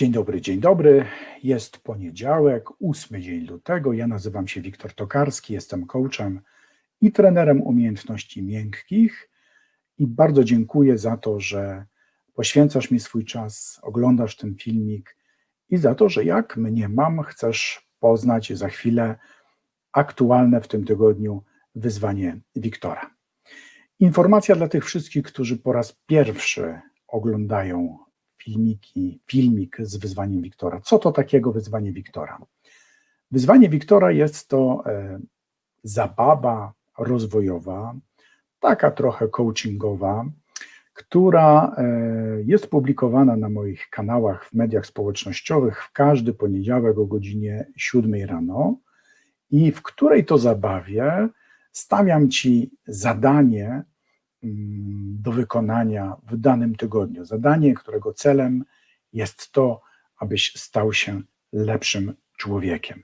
Dzień dobry, dzień dobry. Jest poniedziałek, ósmy dzień lutego. Ja nazywam się Wiktor Tokarski, jestem coachem i trenerem umiejętności miękkich. I bardzo dziękuję za to, że poświęcasz mi swój czas, oglądasz ten filmik i za to, że jak mnie mam, chcesz poznać za chwilę aktualne w tym tygodniu wyzwanie Wiktora. Informacja dla tych wszystkich, którzy po raz pierwszy oglądają filmiki, filmik z wyzwaniem Wiktora. Co to takiego wyzwanie Wiktora? Wyzwanie Wiktora jest to e, zabawa rozwojowa, taka trochę coachingowa, która e, jest publikowana na moich kanałach w mediach społecznościowych w każdy poniedziałek o godzinie 7 rano i w której to zabawie stawiam Ci zadanie do wykonania w danym tygodniu. Zadanie, którego celem jest to, abyś stał się lepszym człowiekiem.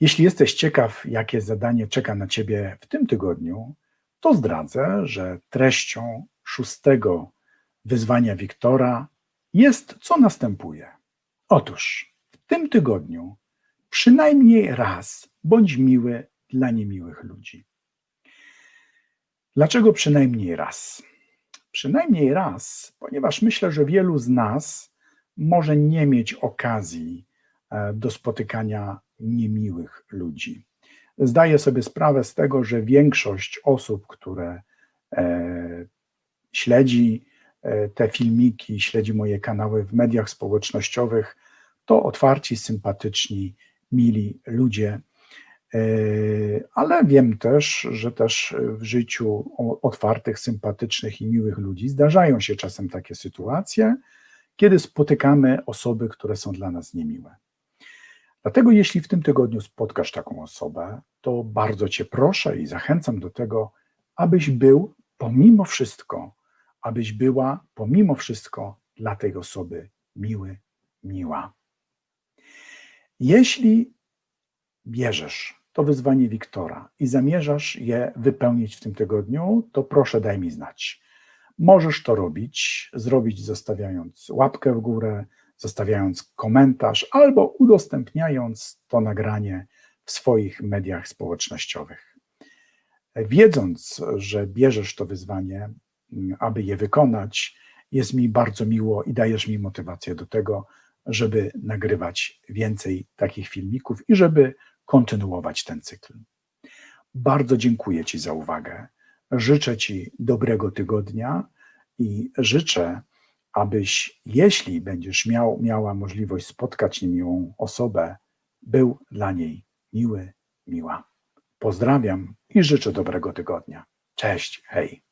Jeśli jesteś ciekaw, jakie zadanie czeka na Ciebie w tym tygodniu, to zdradzę, że treścią szóstego wyzwania Wiktora jest co następuje. Otóż w tym tygodniu przynajmniej raz bądź miły dla niemiłych ludzi. Dlaczego przynajmniej raz? Przynajmniej raz, ponieważ myślę, że wielu z nas może nie mieć okazji e, do spotykania niemiłych ludzi. Zdaję sobie sprawę z tego, że większość osób, które e, śledzi e, te filmiki, śledzi moje kanały w mediach społecznościowych, to otwarci, sympatyczni, mili ludzie. E, ale wiem też, że też w życiu otwartych, sympatycznych i miłych ludzi zdarzają się czasem takie sytuacje, kiedy spotykamy osoby, które są dla nas niemiłe. Dlatego, jeśli w tym tygodniu spotkasz taką osobę, to bardzo Cię proszę i zachęcam do tego, abyś był pomimo wszystko, abyś była pomimo wszystko dla tej osoby miły, miła. Jeśli bierzesz to wyzwanie Wiktora i zamierzasz je wypełnić w tym tygodniu, to proszę daj mi znać. Możesz to robić, zrobić zostawiając łapkę w górę, zostawiając komentarz albo udostępniając to nagranie w swoich mediach społecznościowych. Wiedząc, że bierzesz to wyzwanie, aby je wykonać, jest mi bardzo miło i dajesz mi motywację do tego, żeby nagrywać więcej takich filmików i żeby kontynuować ten cykl. Bardzo dziękuję Ci za uwagę. Życzę Ci dobrego tygodnia i życzę, abyś, jeśli będziesz miał, miała możliwość spotkać niemiłą osobę, był dla niej miły, miła. Pozdrawiam i życzę dobrego tygodnia. Cześć, hej.